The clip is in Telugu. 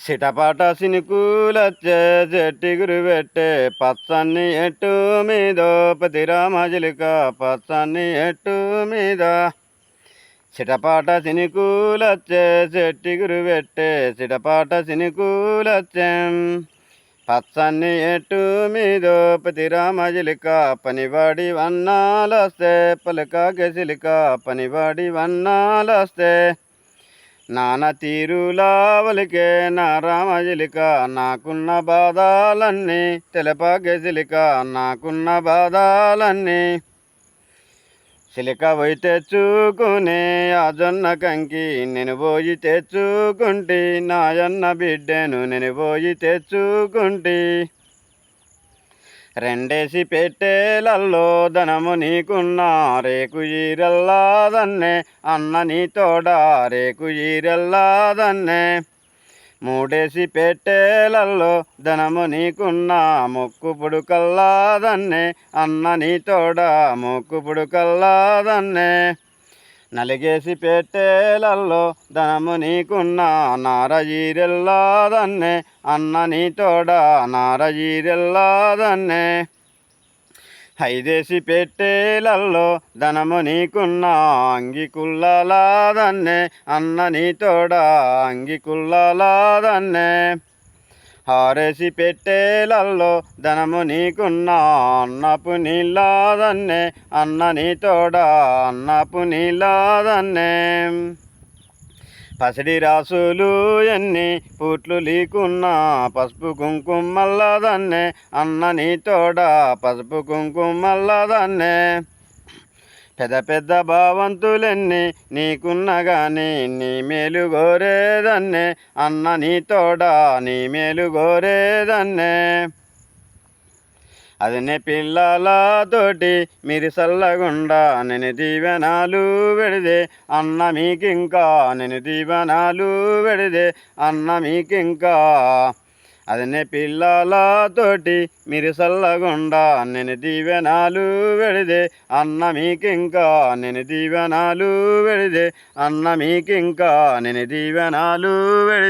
సిటపాట సినుకూలచ్చే చెట్టిగురు పెట్టే పచ్చన్ని ఎట్టు మీద పతి రామజిలిక పచ్చన్ని ఎట్టు మీద. సిటపాట సినుకూలచ్చే చెట్టిగురు పెట్టే సిటపాట సినుకూలచ్చే పచ్చన్ని ఎట్టు మీద పతి రామజిలిక పనివాడి వన్నాలస్తే పలక గెసిలిక పనివాడి వన్నాలస్తే. నాన్న తీరులావలికే నా రామజిలిక నాకున్న బాధాలన్నీ తెలప గెసిలిక నాకున్న బాధాలన్నీ సిలిక పోయి తెచ్చుకునే ఆ జొన్న కంకి నేను పోయి తెచ్చుకుంటి నాయన్న బిడ్డను నేను పోయి తెచ్చుకుంటి. రెండేసి పెట్టేలల్లో ధనము నీకున్న రేకు ఈరల్లాదన్నే అన్న నీ తోడ రేకు ఈరల్లాదన్నే. మూడేసి పెట్టేలల్లో ధనము నీకున్న మొక్కు పుడుకల్లాదన్నే అన్న నీ తోడ మొక్కు పుడుకల్లాదన్నే. నలిగేసి పెట్టేలల్లో ధనము నీకున్న నారజీరెల్లాదన్నే అన్న నీ తోడ నారజీరెల్లాదన్నే. ఐదేసి పెట్టేలల్లో ధనము నీకున్న అంగి కుల్లలాదన్నే అన్న నీ తోడ అంగి కుల్లలాదన్నే హారేసి పెట్టేలల్లో ధనము నీకున్న అన్నపు నీలాదన్నే అన్న నీ తోడ అన్నపు నీలాదన్నే పసిడి రాసులు ఎన్ని పూట్లు లీకున్నా పసుపు కుంకుమల్లదన్నే అన్న నీ తోడ పసుపు కుంకుమల్లదన్నే. పెద్ద పెద్ద భావంతులన్నీ నీకున్నగాని నీ మేలు గోరేదన్నే అన్న నీ తోడా నీ మేలు గోరేదన్నే అదనే పిల్లలతోటి మీరు చల్లగుండా నేను దీవెనాలు పెడిదే అన్న మీకింకా నేను దీవెనాలు పెడిదే అన్న మీకింకా అదనే పిల్లలతోటి మీరు చల్లగుండా నేను దీవెనాలు వెడిదే. అన్న మీకింకా నేను దీవెనాలు వెడిదే. అన్న మీకింకా నేను దీవెనాలు పెడితే